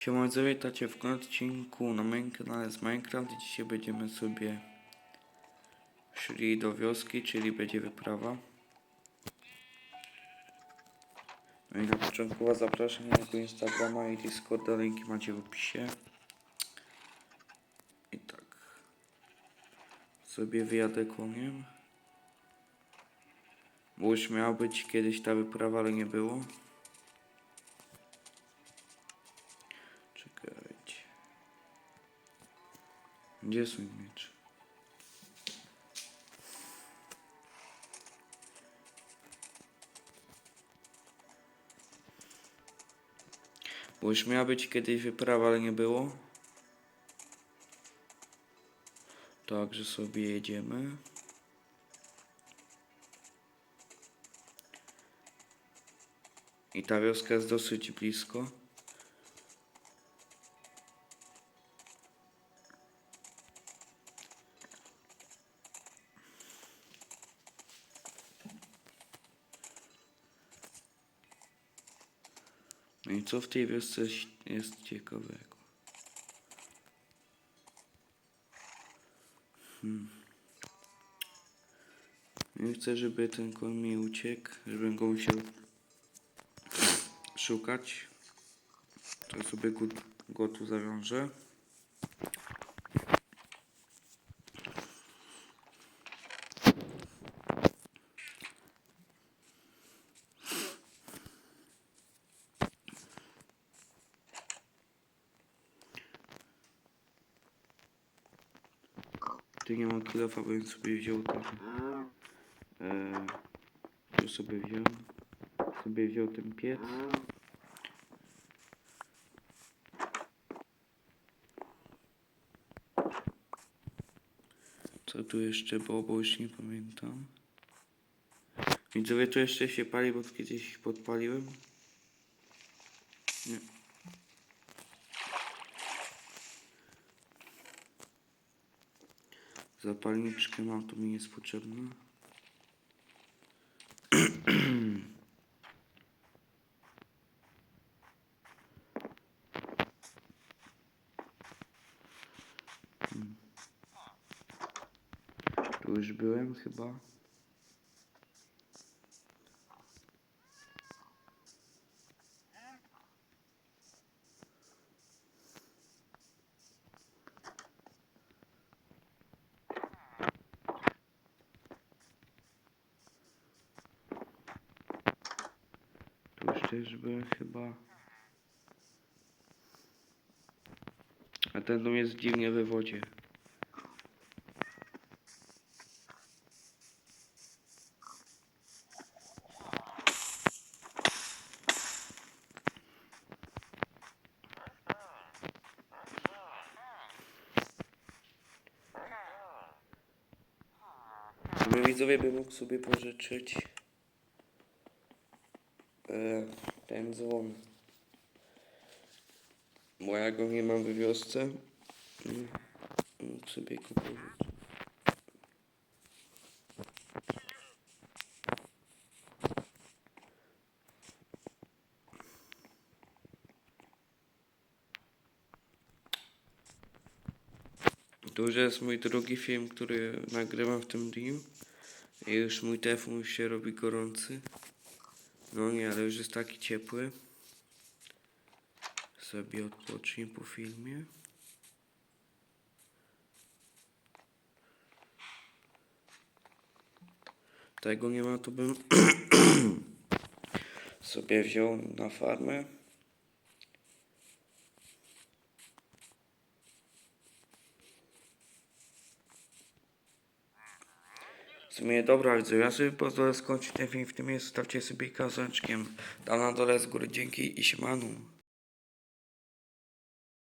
Siema, witajcie w odcinku na moim kanale z Minecraft. Dzisiaj będziemy sobie szli do wioski, czyli będzie wyprawa. No i na początku was zapraszam na mojego Instagrama i Discorda, linki macie w opisie. I tak. Sobie wyjadę koniem. Bo już miała być kiedyś ta wyprawa, ale nie było. Gdzie są miecze? Bo już miała być kiedyś wyprawa, ale nie było. Także sobie jedziemy. I ta wioska jest dosyć blisko. No i co w tej wiosce jest- ciekawego? Hmm. Nie chcę, żeby ten koń mi uciekł, żebym go musiał szukać. To sobie go, go tu zawiążę. Tu nie mam kilofa, bym sobie wziął ten. E, tu sobie wziął. Sobie wziął ten piec. Co tu jeszcze było, bo już nie pamiętam. Widzowie, to jeszcze się pali, bo kiedyś podpaliłem. Nie. Zapalniczkę mam, to mi jest potrzebna. Tu już byłem chyba. Też chyba. A ten dom jest dziwnie we wodzie. Żeby widzowie by mógł sobie pożyczyć ten dzwon. Bo ja go nie mam w wiosce. Mm, Mógł sobie pożyczyć. To już jest mój drugi film, który nagrywam w tym dniu. I już mój telefon się robi gorący. No nie, ale już jest taki ciepły. Sobie odpocznij po filmie. Tego nie ma, to bym sobie wziął na farmę. Sumie dobra, widzę, ja sobie pozwolę skończyć ten film w tym miejscu. Stawcie sobie kazanczkiem. Tam na dole z góry dzięki i siemanu.